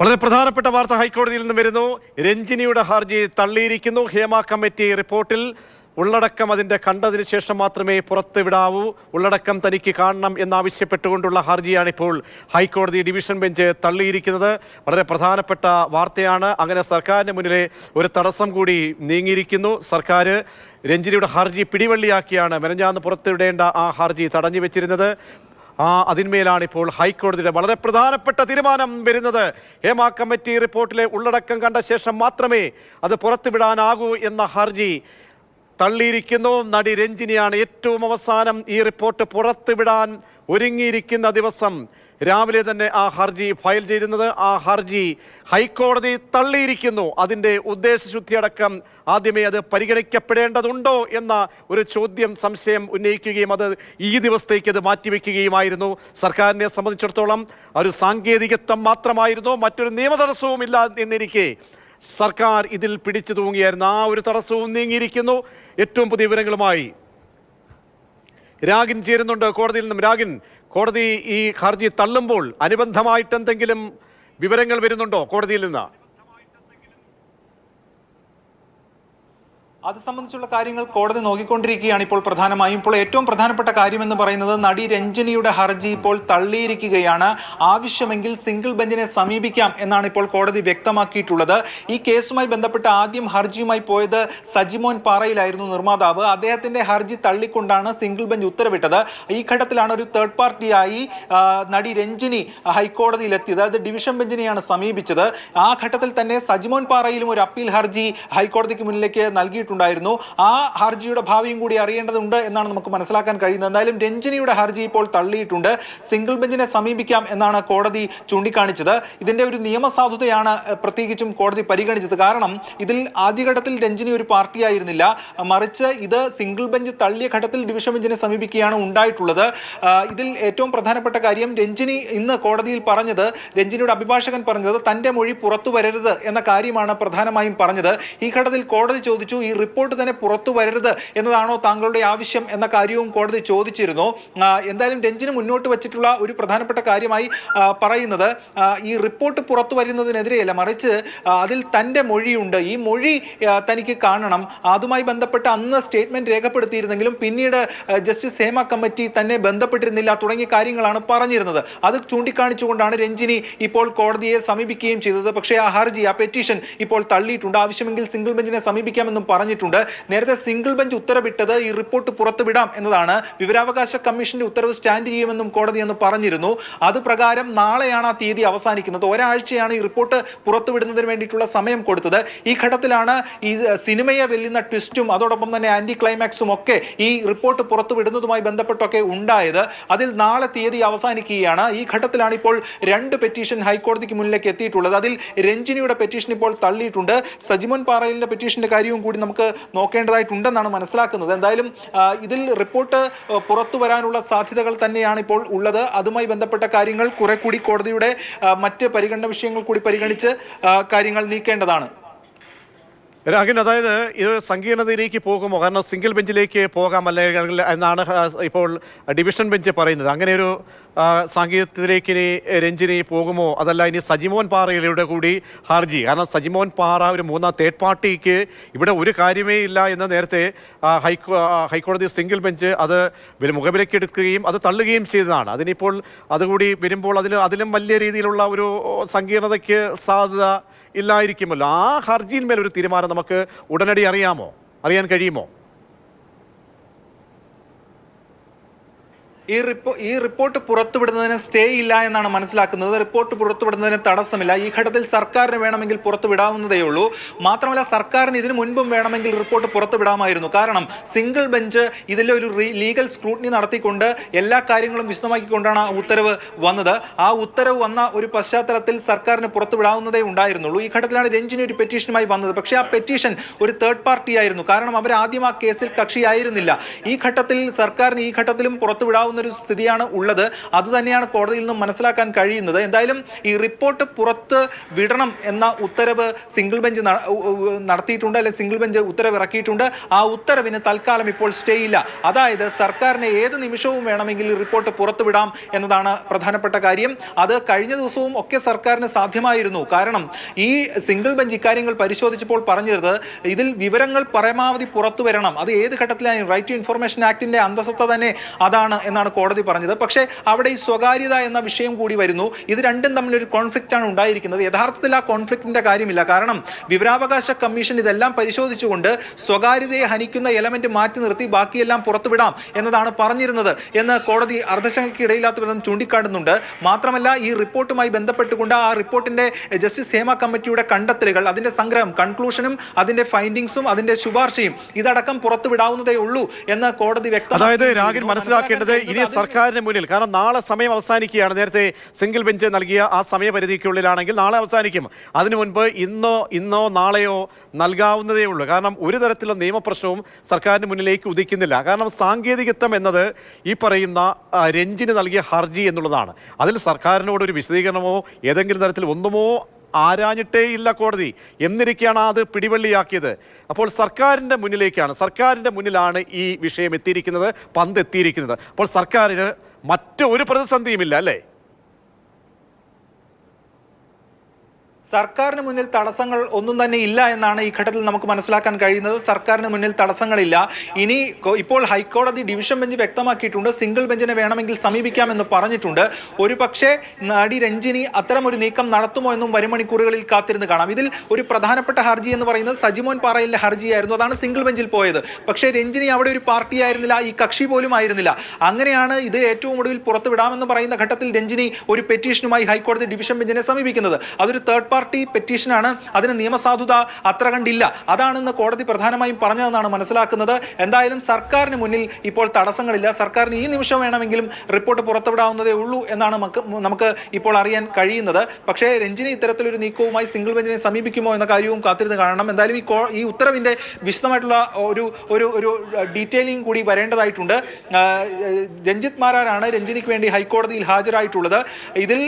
വളരെ പ്രധാനപ്പെട്ട വാർത്ത ഹൈക്കോടതിയിൽ നിന്ന് വരുന്നു. രഞ്ജിനിയുടെ ഹർജി തള്ളിയിരിക്കുന്നു. ഹേമ കമ്മിറ്റി റിപ്പോർട്ടിൽ ഉള്ളടക്കം അതിന്റെ കണ്ടതിന് ശേഷം മാത്രമേ പുറത്തുവിടാവൂ ഉള്ളടക്കം തനിക്ക് കാണണം എന്നാവശ്യപ്പെട്ടുകൊണ്ടുള്ള ഹർജിയാണിപ്പോൾ ഹൈക്കോടതി ഡിവിഷൻ ബെഞ്ച് തള്ളിയിരിക്കുന്നത്. വളരെ പ്രധാനപ്പെട്ട വാർത്തയാണ്. അങ്ങനെ സർക്കാരിന് മുന്നിലെ ഒരു തടസ്സം കൂടി നീങ്ങിയിരിക്കുന്നു. സർക്കാർ രഞ്ജിനിയുടെ ഹർജി പിടിവള്ളിയാക്കിയാണ് മെനഞ്ഞാന്ന് പുറത്തുവിടേണ്ട ആ ഹർജി തടഞ്ഞു വെച്ചിരുന്നത്. ആ അതിന്മേലാണ് ഇപ്പോൾ ഹൈക്കോടതിയുടെ വളരെ പ്രധാനപ്പെട്ട തീരുമാനം വരുന്നത്. ഹേമ കമ്മിറ്റി റിപ്പോർട്ടിലെ ഉള്ളടക്കം കണ്ട ശേഷം മാത്രമേ അത് പുറത്തുവിടാനാകൂ എന്ന ഹർജി തള്ളിയിരിക്കുന്നു. നടി രഞ്ജിനിയാണ് ഏറ്റവും അവസാനം ഈ റിപ്പോർട്ട് പുറത്തുവിടാൻ ഒരുങ്ങിയിരിക്കുന്ന ദിവസം. രാവിലെ തന്നെ ആ ഹർജി ഫയൽ ചെയ്തിരുന്നത്. ആ ഹർജി ഹൈക്കോടതി തള്ളിയിരിക്കുന്നു. അതിന്റെ ഉദ്ദേശശുദ്ധി അടക്കം ആദ്യമേ അത് പരിഗണിക്കപ്പെടേണ്ടതുണ്ടോ എന്ന ഒരു ചോദ്യം സംശയം ഉന്നയിക്കുകയും അത് ഈ ദിവസത്തേക്ക് അത് മാറ്റിവെക്കുകയുമായിരുന്നു. സർക്കാരിനെ സംബന്ധിച്ചിടത്തോളം ഒരു സാങ്കേതികത്വം മാത്രമായിരുന്നു. മറ്റൊരു നിയമതടസ്സവും ഇല്ല എന്നിരിക്കെ സർക്കാർ ഇതിൽ പിടിച്ചു തൂങ്ങിയായിരുന്നു. ആ ഒരു തടസ്സവും നീങ്ങിയിരിക്കുന്നു. ഏറ്റവും പുതിയ വിവരങ്ങളുമായി രാഗിൻ ചേരുന്നുണ്ട്. കോടതിയിൽ നിന്നും രാഗിൻ കോടതി ഈ ഹർജി തള്ളുമ്പോൾ അനുബന്ധമായിട്ട് എന്തെങ്കിലും വിവരങ്ങൾ വരുന്നുണ്ടോ കോടതിയിൽ നിന്ന്? അത് സംബന്ധിച്ചുള്ള കാര്യങ്ങൾ കോടതി നോക്കിക്കൊണ്ടിരിക്കുകയാണ് ഇപ്പോൾ പ്രധാനമായും. ഇപ്പോൾ ഏറ്റവും പ്രധാനപ്പെട്ട കാര്യം എന്ന് പറയുന്നത് നടി രഞ്ജനിയുടെ ഹർജി ഇപ്പോൾ തള്ളിയിരിക്കുകയാണ്. ആവശ്യമെങ്കിൽ സിംഗിൾ ബെഞ്ചിനെ സമീപിക്കാം എന്നാണ് ഇപ്പോൾ കോടതി വ്യക്തമാക്കിയിട്ടുള്ളത്. ഈ കേസുമായി ബന്ധപ്പെട്ട് ആദ്യം ഹർജിയുമായി പോയത് സജിമോൻ പാറയിലായിരുന്നു നിർമ്മാതാവ്. അദ്ദേഹത്തിന്റെ ഹർജി തള്ളിക്കൊണ്ടാണ് സിംഗിൾ ബെഞ്ച് ഉത്തരവിട്ടത്. ഈ ഘട്ടത്തിലാണ് ഒരു തേർഡ് പാർട്ടിയായി നടി രഞ്ജിനി ഹൈക്കോടതിയിലെത്തിയത്. അത് ഡിവിഷൻ ബെഞ്ചിനെയാണ് സമീപിച്ചത്. ആ ഘട്ടത്തിൽ തന്നെ സജിമോൻ പാറയിലും ഒരു അപ്പീൽ ഹർജി ഹൈക്കോടതിക്ക് മുന്നിലേക്ക് നൽകിയിട്ടുണ്ടായിരുന്നു ആ ഹർജിയുടെ ഭാവിയും കൂടി അറിയേണ്ടതുണ്ട് എന്നാണ് നമുക്ക് മനസ്സിലാക്കാൻ കഴിയുന്നത്. എന്തായാലും രഞ്ജിനിയുടെ ഹർജി ഇപ്പോൾ തള്ളിയിട്ടുണ്ട്. സിംഗിൾ ബെഞ്ചിനെ സമീപിക്കാം എന്നാണ് കോടതി ചൂണ്ടിക്കാണിച്ചത്. ഇതിന്റെ ഒരു നിയമസാധുതയാണ് പ്രത്യേകിച്ചും കോടതി പരിഗണിച്ചത്. കാരണം ഇതിൽ ആദ്യഘട്ടത്തിൽ രഞ്ജിനി ഒരു പാർട്ടിയായിരുന്നില്ല. മറിച്ച് ഇത് സിംഗിൾ ബെഞ്ച് തള്ളിയ ഘട്ടത്തിൽ ഡിവിഷൻ ബെഞ്ചിനെ സമീപിക്കുകയാണ് ഉണ്ടായിട്ടുള്ളത്. ഇതിൽ ഏറ്റവും പ്രധാനപ്പെട്ട കാര്യം രഞ്ജിനി ഇന്ന് കോടതിയിൽ പറഞ്ഞത് രഞ്ജിനിയുടെ അഭിഭാഷകൻ പറഞ്ഞത് തന്റെ മൊഴി പുറത്തു വരരുത് എന്ന കാര്യമാണ് പ്രധാനമായും പറഞ്ഞത്. ഈ ഘട്ടത്തിൽ കോടതി ചോദിച്ചു ഈ റിപ്പോർട്ട് തന്നെ പുറത്തു വരരുത് എന്നതാണോ താങ്കളുടെ ആവശ്യം എന്ന കാര്യവും കോടതി ചോദിച്ചിരുന്നു. എന്തായാലും രഞ്ജിന് മുന്നോട്ട് വച്ചിട്ടുള്ള ഒരു പ്രധാനപ്പെട്ട കാര്യമായി പറയുന്നത് ഈ റിപ്പോർട്ട് പുറത്തു വരുന്നതിനെതിരെയല്ല മറിച്ച് അതിൽ തന്റെ മൊഴിയുണ്ട്. ഈ മൊഴി തനിക്ക് കാണണം. അതുമായി ബന്ധപ്പെട്ട് അന്ന് സ്റ്റേറ്റ്മെന്റ് രേഖപ്പെടുത്തിയിരുന്നെങ്കിലും പിന്നീട് ജസ്റ്റിസ് ഹേമ കമ്മിറ്റി തന്നെ ബന്ധപ്പെട്ടിരുന്നില്ല തുടങ്ങിയ കാര്യങ്ങളാണ് പറഞ്ഞിരുന്നത്. അത് ചൂണ്ടിക്കാണിച്ചുകൊണ്ടാണ് രഞ്ജിനി ഇപ്പോൾ കോടതിയെ സമീപിക്കുകയും ചെയ്തത്. പക്ഷേ ആ ഹർജി ആ പെറ്റീഷൻ ഇപ്പോൾ തള്ളിയിട്ടുണ്ട്. ആവശ്യമെങ്കിൽ സിംഗിൾ ബെഞ്ചിനെ സമീപിക്കാമെന്നും പറഞ്ഞിട്ടുണ്ട്. നേരത്തെ സിംഗിൾ ബെഞ്ച് ഉത്തരവിട്ടത് ഈ റിപ്പോർട്ട് പുറത്തുവിടാം എന്നതാണ് വിവരാവകാശ കമ്മീഷന്റെ ഉത്തരവ് സ്റ്റാൻഡ് ചെയ്യുമെന്നും കോടതി എന്ന് പറഞ്ഞിരുന്നു. അത് പ്രകാരം നാളെയാണ് ആ തീയതി അവസാനിക്കുന്നത്. ഒരാഴ്ചയാണ് ഈ റിപ്പോർട്ട് പുറത്തുവിടുന്നതിന് വേണ്ടിയിട്ടുള്ള സമയം കൊടുത്തത്. ഈ ഘട്ടത്തിലാണ് ഈ സിനിമയെ വെല്ലുന്ന ട്വിസ്റ്റും അതോടൊപ്പം തന്നെ ആന്റി ക്ലൈമാക്സും ഒക്കെ ഈ റിപ്പോർട്ട് പുറത്തുവിടുന്നതുമായി ബന്ധപ്പെട്ടൊക്കെ ഉണ്ടായത്. അതിൽ നാളെ തീയതി അവസാനിക്കുകയാണ്. ഈ ഘട്ടത്തിലാണ് ഇപ്പോൾ രണ്ട് പെറ്റീഷൻ ഹൈക്കോടതിക്ക് മുന്നിലേക്ക് എത്തിയിട്ടുള്ളത്. അതിൽ രഞ്ജിനിയുടെ പെറ്റീഷൻ ഇപ്പോൾ തള്ളിയിട്ടുണ്ട്. സജിമോൻ പാറയിലിന്റെ പെറ്റീഷന്റെ കാര്യവും കൂടി നമുക്ക് നോക്കേണ്ടതായിട്ടുണ്ടെന്നാണ് മനസ്സിലാക്കുന്നത്. എന്തായാലും ഇതിൽ റിപ്പോർട്ട് പുറത്തു വരാനുള്ള സാധ്യതകൾ തന്നെയാണ് ഇപ്പോൾ ഉള്ളത്. അതുമായി ബന്ധപ്പെട്ട കാര്യങ്ങൾ കുറെ കൂടി കോടതിയുടെ മറ്റ് പരിഗണന വിഷയങ്ങൾ കൂടി പരിഗണിച്ച് കാര്യങ്ങൾ നീക്കേണ്ടതാണ്. രാഹുൽ അതായത് ഇത് സങ്കീർണതയിലേക്ക് പോകുമോ? കാരണം സിംഗിൾ ബെഞ്ചിലേക്ക് പോകാം അല്ലെങ്കിൽ എന്നാണ് ഇപ്പോൾ ഡിവിഷൻ ബെഞ്ച് പറയുന്നത്. അങ്ങനെ ഒരു ആ, സാങ്കേതികത്തിലേക്ക് ഇനി രഞ്ജിനി പോകുമോ? അതല്ല ഇനി സജിമോൻ പാറയിലൂടെ കൂടി ഹർജി. കാരണം സജിമോൻ പാറ ഒരു മൂന്നാം തേർഡ് പാർട്ടിക്ക് ഇവിടെ ഒരു കാര്യമേ ഇല്ല എന്ന് നേരത്തെ ഹൈക്കോ ഹൈക്കോടതി സിംഗിൾ ബെഞ്ച് അത് മുഖവിലയ്ക്ക് എടുക്കുകയും അത് തള്ളുകയും ചെയ്തതാണ്. അതിനിപ്പോൾ അതുകൂടി വരുമ്പോൾ അതിൽ അതിലും വലിയ രീതിയിലുള്ള ഒരു സങ്കീർണതയ്ക്ക് സാധ്യത ഇല്ലായിരിക്കുമല്ലോ. ആ ഹർജിയിന്മേൽ ഒരു തീരുമാനം നമുക്ക് ഉടനടി അറിയാമോ? അറിയാൻ കഴിയുമോ? ഈ റിപ്പോ ഈ റിപ്പോർട്ട് പുറത്തുവിടുന്നതിന് സ്റ്റേ ഇല്ല എന്നാണ് മനസ്സിലാക്കുന്നത്. റിപ്പോർട്ട് പുറത്തുവിടുന്നതിന് തടസ്സമില്ല. ഈ ഘട്ടത്തിൽ സർക്കാരിന് വേണമെങ്കിൽ പുറത്തുവിടാവുന്നതേ ഉള്ളൂ. മാത്രമല്ല സർക്കാരിന് ഇതിനു മുൻപും വേണമെങ്കിൽ റിപ്പോർട്ട് പുറത്തുവിടാമായിരുന്നു. കാരണം സിംഗിൾ ബെഞ്ച് ഇതിലെ ഒരു ലീഗൽ സ്ക്രൂട്ടിനി നടത്തിക്കൊണ്ട് എല്ലാ കാര്യങ്ങളും വിശദമാക്കിക്കൊണ്ടാണ് ആ ഉത്തരവ് വന്നത്. ആ ഉത്തരവ് വന്ന ഒരു പശ്ചാത്തലത്തിൽ സർക്കാരിന് പുറത്തുവിടാവുന്നതേ ഉണ്ടായിരുന്നുള്ളൂ. ഈ ഘട്ടത്തിലാണ് രഞ്ജിനി ഒരു പെറ്റീഷനുമായി വന്നത്. പക്ഷേ ആ പെറ്റീഷൻ ഒരു തേർഡ് പാർട്ടി ആയിരുന്നു. കാരണം അവർ ആദ്യം ആ കേസിൽ കക്ഷിയായിരുന്നില്ല. ഈ ഘട്ടത്തിൽ സർക്കാരിന് ഈ ഘട്ടത്തിലും പുറത്തുവിടാവുന്ന ഒരു സ്ഥിതിയാണ് ഉള്ളത്. അത് തന്നെയാണ് കോടതിയിൽ നിന്നും മനസ്സിലാക്കാൻ കഴിയുന്നത്. എന്തായാലും ഈ റിപ്പോർട്ട് പുറത്ത് വിടണം എന്ന ഉത്തരവ് സിംഗിൾ ബെഞ്ച് നടത്തിയിട്ടുണ്ട് അല്ലെങ്കിൽ സിംഗിൾ ബെഞ്ച് ഉത്തരവ് ഇറക്കിയിട്ടുണ്ട്. ആ ഉത്തരവിന് തൽക്കാലം ഇപ്പോൾ സ്റ്റേ ഇല്ല. അതായത് സർക്കാരിനെ ഏത് നിമിഷവും വേണമെങ്കിൽ റിപ്പോർട്ട് റിപ്പോർട്ട് പുറത്തുവിടാം എന്നതാണ് പ്രധാനപ്പെട്ട കാര്യം. അത് കഴിഞ്ഞ ദിവസവും ഒക്കെ സർക്കാരിന് സാധ്യമായിരുന്നു. കാരണം ഈ സിംഗിൾ ബെഞ്ച് ഇക്കാര്യങ്ങൾ പരിശോധിച്ചപ്പോൾ പറഞ്ഞിരുന്നത് ഇതിൽ വിവരങ്ങൾ പരമാവധി പുറത്തു വരണം. അത് ഏത് ഘട്ടത്തിലായാലും റൈറ്റ് ടു ഇൻഫർമേഷൻ ആക്ടിന്റെ അന്തസത്ത തന്നെ അതാണ് എന്നാണ് കോടതി പറഞ്ഞത്. പക്ഷേ അവിടെ ഈ സ്വകാര്യത എന്ന വിഷയം കൂടി വരുന്നു. ഇത് രണ്ടും തമ്മിലൊരു ആണ് ഉണ്ടായിരിക്കുന്നത്. യഥാർത്ഥത്തിൽ ആ കോൺഫ്ലിക്റ്റിന്റെ കാര്യമില്ല. കാരണം വിവരാവകാശ കമ്മീഷൻ ഇതെല്ലാം പരിശോധിച്ചുകൊണ്ട് സ്വകാര്യതയെ ഹനിക്കുന്ന എലമെന്റ് മാറ്റി നിർത്തി ബാക്കിയെല്ലാം പുറത്തുവിടാം എന്നതാണ് പറഞ്ഞിരുന്നത് എന്ന് കോടതി അർദ്ധശങ്കയ്ക്കിടയില്ലാത്ത വിധം ചൂണ്ടിക്കാട്ടുന്നുണ്ട്. മാത്രമല്ല ഈ റിപ്പോർട്ടുമായി ബന്ധപ്പെട്ടുകൊണ്ട് ആ റിപ്പോർട്ടിന്റെ ജസ്റ്റിസ് ഹേമ കമ്മിറ്റിയുടെ കണ്ടെത്തലുകൾ അതിന്റെ സംഗ്രഹം കൺക്ലൂഷനും അതിന്റെ ഫൈൻഡിങ്സും അതിന്റെ ശുപാർശയും ഇതടക്കം പുറത്തുവിടാവുന്നതേ ഉള്ളൂ എന്ന് കോടതി വ്യക്തമാക്കി അതായത് രാഗിൻ മനസ്സിലാക്കേണ്ടത് ഇനി സർക്കാരിന് മുന്നിൽ കാരണം നാളെ സമയം അവസാനിക്കുകയാണ്. നേരത്തെ സിംഗിൾ ബെഞ്ച് നൽകിയ ആ സമയപരിധിക്കുള്ളിലാണെങ്കിൽ നാളെ അവസാനിക്കും. അതിനു മുൻപ് ഇന്നോ ഇന്നോ നാളെയോ നൽകാവുന്നതേ ഉള്ളൂ. കാരണം ഒരു തരത്തിലുള്ള നിയമപ്രശ്നവും സർക്കാരിന് മുന്നിലേക്ക് ഉദിക്കുന്നില്ല. കാരണം സാങ്കേതികത്വം എന്നത് ഈ പറയുന്ന രഞ്ജിന് നൽകിയ ഹർജി എന്നുള്ളതാണ്. അതിൽ സർക്കാരിനോട് ഒരു വിശദീകരണമോ ഏതെങ്കിലും തരത്തിൽ ഒന്നുമോ ആരാഞ്ഞിട്ടേ ഇല്ല കോടതി. എന്നിരിക്കുകയാണ് അത് പിടിവള്ളിയാക്കിയത്. അപ്പോൾ സർക്കാരിന്റെ മുന്നിലേക്കാണ് സർക്കാരിന്റെ മുന്നിലാണ് ഈ വിഷയം എത്തിയിരിക്കുന്നത് പന്ത് എത്തിയിരിക്കുന്നത് അപ്പോൾ സർക്കാരിന് മറ്റൊരു പ്രതിസന്ധിയുമില്ല അല്ലേ? സർക്കാരിന് മുന്നിൽ തടസ്സങ്ങൾ ഒന്നും തന്നെ ഇല്ല എന്നാണ് ഈ ഘട്ടത്തിൽ നമുക്ക് മനസ്സിലാക്കാൻ കഴിയുന്നത്. സർക്കാരിന് മുന്നിൽ തടസ്സങ്ങളില്ല. ഇനി ഇപ്പോൾ ഹൈക്കോടതി ഡിവിഷൻ ബെഞ്ച് വ്യക്തമാക്കിയിട്ടുണ്ട്. സിംഗിൾ ബെഞ്ചിനെ വേണമെങ്കിൽ സമീപിക്കാമെന്ന് പറഞ്ഞിട്ടുണ്ട്. ഒരു പക്ഷേ നടി രഞ്ജിനി അത്തരമൊരു നീക്കം നടത്തുമോ എന്നും വരുമണിക്കൂറുകളിൽ കാത്തിരുന്ന് കാണാം. ഇതിൽ ഒരു പ്രധാനപ്പെട്ട ഹർജി എന്ന് പറയുന്നത് സജിമോൻ പാറയിലെ ഹർജിയായിരുന്നു. അതാണ് സിംഗിൾ ബെഞ്ചിൽ പോയത്. പക്ഷേ രഞ്ജിനി അവിടെ ഒരു പാർട്ടി ആയിരുന്നില്ല. ഈ കക്ഷി പോലും ആയിരുന്നില്ല. അങ്ങനെയാണ് ഇത് ഏറ്റവും ഒടുവിൽ പുറത്തുവിടാമെന്ന് പറയുന്ന ഘട്ടത്തിൽ രഞ്ജിനി ഒരു പെറ്റീഷനുമായി ഹൈക്കോടതി ഡിവിഷൻ ബെഞ്ചിനെ സമീപിക്കുന്നത്. അതൊരു തേർഡ് പാർട്ടി പെറ്റീഷനാണ്. അതിന് നിയമസാധുത അത്ര കണ്ടില്ല. അതാണെന്ന് കോടതി പ്രധാനമായും പറഞ്ഞതെന്നാണ് മനസ്സിലാക്കുന്നത്. എന്തായാലും സർക്കാരിന് മുന്നിൽ ഇപ്പോൾ തടസ്സങ്ങളില്ല. സർക്കാരിന് ഈ നിമിഷം വേണമെങ്കിലും റിപ്പോർട്ട് പുറത്തുവിടാവുന്നതേ ഉള്ളൂ എന്നാണ് നമുക്ക് ഇപ്പോൾ അറിയാൻ കഴിയുന്നത്. പക്ഷേ രഞ്ജിനി ഇത്തരത്തിലൊരു നീക്കവുമായി സിംഗിൾ ബെഞ്ചിനെ സമീപിക്കുമോ എന്ന കാര്യവും കാത്തിരുന്ന് കാണണം. എന്തായാലും ഈ ഈ ഉത്തരവിന്റെ വിശദമായിട്ടുള്ള ഒരു ഒരു ഒരു ഡീറ്റെയിലിംഗ് കൂടി വരേണ്ടതായിട്ടുണ്ട്. രഞ്ജിത് മാരാരാണ് രഞ്ജിനിക്ക് വേണ്ടി ഹൈക്കോടതിയിൽ ഹാജരായിട്ടുള്ളത്. ഇതിൽ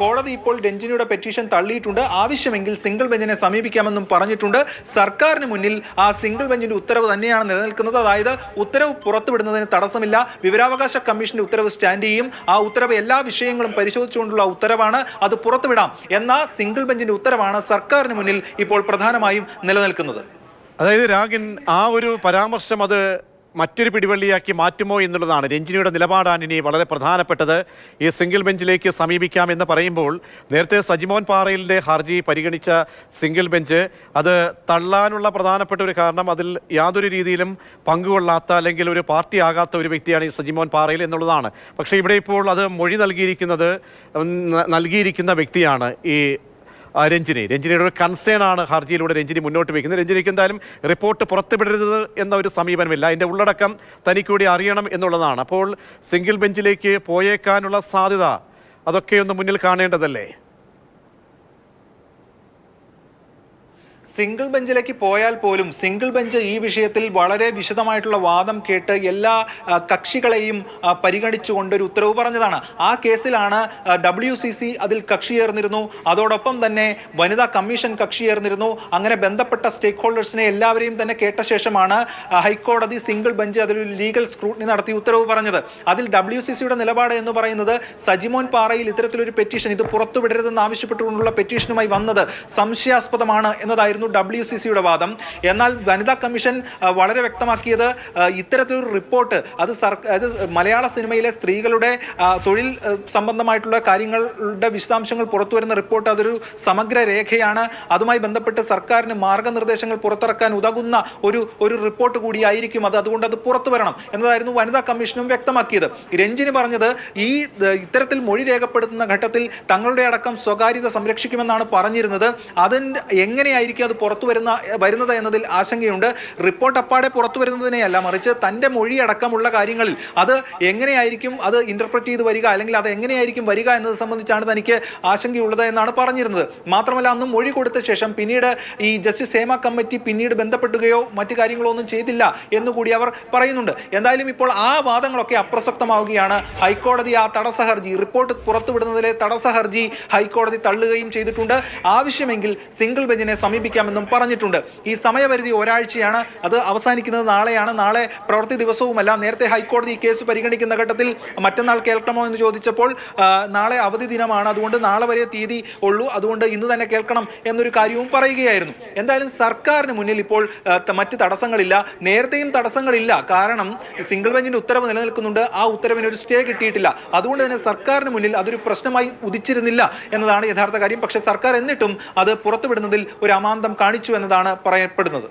കോടതി ഇപ്പോൾ രഞ്ജിനിയുടെ പെറ്റീഷൻ തള്ളിയിട്ടുണ്ട് ആവശ്യമെങ്കിൽ സിംഗിൾ ബെഞ്ചിനെ സമീപിക്കാമെന്നും പറഞ്ഞിട്ടുണ്ട്. സർക്കാരിന് മുന്നിൽ ആ സിംഗിൾ ബെഞ്ചിന്റെ ഉത്തരവ് തന്നെയാണ് നിലനിൽക്കുന്നത്. അതായത് ഉത്തരവ് പുറത്തുവിടുന്നതിന് തടസ്സമില്ല. വിവരാവകാശ കമ്മീഷന്റെ ഉത്തരവ് സ്റ്റാൻഡ് ചെയ്യും. ആ ഉത്തരവ് എല്ലാ വിഷയങ്ങളും പരിശോധിച്ചുകൊണ്ടുള്ള ഉത്തരവാണ് അത് പുറത്തുവിടാം എന്ന സിംഗിൾ ബെഞ്ചിന്റെ ഉത്തരവാണ് സർക്കാരിന് മുന്നിൽ ഇപ്പോൾ പ്രധാനമായും നിലനിൽക്കുന്നത്. അതായത് രാഗിൻ ആ ഒരു പരാമർശം അത് മറ്റൊരു പിടിവള്ളിയാക്കി മാറ്റുമോ എന്നുള്ളതാണ് രഞ്ജിനിയുടെ നിലപാടാണ് ഇനി വളരെ പ്രധാനപ്പെട്ടത്. ഈ സിംഗിൾ ബെഞ്ചിലേക്ക് സമീപിക്കാം എന്ന് പറയുമ്പോൾ നേരത്തെ സജിമോൻ പാറയിലിന്റെ ഹർജി പരിഗണിച്ച സിംഗിൾ ബെഞ്ച് അത് തള്ളാനുള്ള പ്രധാനപ്പെട്ട ഒരു കാരണം അതിൽ യാതൊരു രീതിയിലും പങ്കുകൊള്ളാത്ത അല്ലെങ്കിൽ ഒരു പാർട്ടി ആകാത്ത ഒരു വ്യക്തിയാണ് ഈ സജിമോൻ പാറയിൽ എന്നുള്ളതാണ്. പക്ഷേ ഇവിടെ ഇപ്പോൾ അത് മൊഴി നൽകിയിരിക്കുന്നത് നൽകിയിരിക്കുന്ന വ്യക്തിയാണ് ഈ രഞ്ജിനി. രഞ്ജിനിയുടെ ഒരു കൺസേൺ ആണ് ഹർജിയിലൂടെ രഞ്ജിനി മുന്നോട്ട് വയ്ക്കുന്നത്. രഞ്ജിനിക്ക് എന്തായാലും റിപ്പോർട്ട് പുറത്തുവിടരുത് എന്ന ഒരു സമീപനമില്ല. അതിന്റെ ഉള്ളടക്കം തനിക്കൂടി അറിയണം എന്നുള്ളതാണ്. അപ്പോൾ സിംഗിൾ ബെഞ്ചിലേക്ക് പോയേക്കാനുള്ള സാധ്യത അതൊക്കെ ഒന്ന് മുന്നിൽ കാണേണ്ടതല്ലേ? സിംഗിൾ ബെഞ്ചിലേക്ക് പോയാൽ പോലും സിംഗിൾ ബെഞ്ച് ഈ വിഷയത്തിൽ വളരെ വിശദമായിട്ടുള്ള വാദം കേട്ട് എല്ലാ കക്ഷികളെയും പരിഗണിച്ചുകൊണ്ട് ഒരു ഉത്തരവ് പറഞ്ഞതാണ്. ആ കേസിലാണ് ഡബ്ല്യു സി സി അതിൽ കക്ഷി ചേർന്നിരുന്നു. അതോടൊപ്പം തന്നെ വനിതാ കമ്മീഷൻ കക്ഷി ചേർന്നിരുന്നു. അങ്ങനെ ബന്ധപ്പെട്ട സ്റ്റേക്ക് ഹോൾഡേഴ്സിനെ എല്ലാവരെയും തന്നെ കേട്ട ശേഷമാണ് ഹൈക്കോടതി സിംഗിൾ ബെഞ്ച് അതിലൊരു ലീഗൽ സ്ക്രൂട്ടിനി നടത്തി ഉത്തരവ് പറഞ്ഞത്. അതിൽ ഡബ്ല്യു സി സിയുടെ നിലപാട് എന്ന് പറയുന്നത് സജിമോൻ പാറയിൽ ഇത്തരത്തിലൊരു പെറ്റീഷൻ ഇത് പുറത്തുവിടരുതെന്ന് ആവശ്യപ്പെട്ടുകൊണ്ടുള്ള പെറ്റീഷനുമായി വന്നത് സംശയാസ്പദമാണ് എന്നതായിരുന്നു ഡബ്ല്യു സി സിയുടെ വാദം. എന്നാൽ വനിതാ കമ്മീഷൻ വളരെ വ്യക്തമാക്കിയത് ഇത്തരത്തിലൊരു റിപ്പോർട്ട് അത് സർക്കാർ അത് മലയാള സിനിമയിലെ സ്ത്രീകളുടെ തൊഴിൽ സംബന്ധമായിട്ടുള്ള കാര്യങ്ങളുടെ വിശദാംശങ്ങൾ പുറത്തു വരുന്ന റിപ്പോർട്ട് അതൊരു സമഗ്ര രേഖയാണ്. അതുമായി ബന്ധപ്പെട്ട് സർക്കാരിന് മാർഗനിർദ്ദേശങ്ങൾ പുറത്തിറക്കാൻ ഉതകുന്ന ഒരു ഒരു റിപ്പോർട്ട് കൂടിയായിരിക്കും അത്. അതുകൊണ്ട് അത് പുറത്തു വരണം എന്നതായിരുന്നു വനിതാ കമ്മീഷനും വ്യക്തമാക്കിയത്. രഞ്ജിനി പറഞ്ഞത് ഈ ഇത്തരത്തിൽ മൊഴി രേഖപ്പെടുത്തുന്ന ഘട്ടത്തിൽ തങ്ങളുടെ അടക്കം സ്വകാര്യത സംരക്ഷിക്കുമെന്നാണ് പറഞ്ഞിരുന്നത്. അതിന്റെ എങ്ങനെയായിരിക്കും അത് പുറത്തു വരുന്ന വരുന്നത് എന്നതിൽ ആശങ്കയുണ്ട്. റിപ്പോർട്ട് അപ്പാടെ പുറത്തു വരുന്നതിനെയല്ല മറിച്ച് തന്റെ മൊഴി അടക്കമുള്ള കാര്യങ്ങളിൽ അത് എങ്ങനെയായിരിക്കും അത് ഇന്റർപ്രറ്റ് ചെയ്ത് വരിക അല്ലെങ്കിൽ അത് എങ്ങനെയായിരിക്കും വരിക എന്നത് സംബന്ധിച്ചാണ് തനിക്ക് ആശങ്കയുള്ളത് എന്നാണ് പറഞ്ഞിരുന്നത്. മാത്രമല്ല അന്ന് മൊഴി കൊടുത്ത ശേഷം പിന്നീട് ഈ ജസ്റ്റിസ് ഹേമ കമ്മിറ്റി പിന്നീട് ബന്ധപ്പെടുകയോ മറ്റു കാര്യങ്ങളോ ഒന്നും ചെയ്തില്ല എന്നുകൂടി അവർ പറയുന്നുണ്ട്. എന്തായാലും ഇപ്പോൾ ആ വാദങ്ങളൊക്കെ അപ്രസക്തമാവുകയാണ്. ഹൈക്കോടതി ആ തടസ്സ ഹർജി റിപ്പോർട്ട് പുറത്തുവിടുന്നതിലെ തടസ്സ ഹർജി ഹൈക്കോടതി തള്ളുകയും ചെയ്തിട്ടുണ്ട്. ആവശ്യമെങ്കിൽ സിംഗിൾ ബെഞ്ചിനെ സമീപിക്കാമെന്നും പറഞ്ഞിട്ടുണ്ട്. ഈ സമയപരിധി ഒരാഴ്ചയാണ്. അത് അവസാനിക്കുന്നത് നാളെയാണ്. നാളെ പ്രവൃത്തി ദിവസവുമല്ല. നേരത്തെ ഹൈക്കോടതി ഈ കേസ് പരിഗണിക്കുന്ന ഘട്ടത്തിൽ മറ്റന്നാൾ കേൾക്കണമോ എന്ന് ചോദിച്ചപ്പോൾ നാളെ അവധി ദിനമാണ്. അതുകൊണ്ട് നാളെ വരെ തീയതി ഉള്ളൂ. അതുകൊണ്ട് ഇന്ന് തന്നെ കേൾക്കണം എന്നൊരു കാര്യവും പറയുകയായിരുന്നു. എന്തായാലും സർക്കാരിന് മുന്നിൽ ഇപ്പോൾ മറ്റ് തടസ്സങ്ങളില്ല. നേരത്തെയും തടസ്സങ്ങളില്ല. കാരണം സിംഗിൾ ബെഞ്ചിന്റെ ഉത്തരവ് നിലനിൽക്കുന്നുണ്ട്. ആ ഉത്തരവിന് ഒരു സ്റ്റേ കിട്ടിയിട്ടില്ല. അതുകൊണ്ട് തന്നെ സർക്കാരിന് മുന്നിൽ അതൊരു പ്രശ്നമായി ഉദിച്ചിരുന്നില്ല എന്നതാണ് യഥാർത്ഥ കാര്യം. പക്ഷേ സർക്കാർ എന്നിട്ടും അത് പുറത്തുവിടുന്നതിൽ ഒരു അമാന്തം കാണിച്ചു എന്നതാണ് പറയപ്പെടുന്നത്.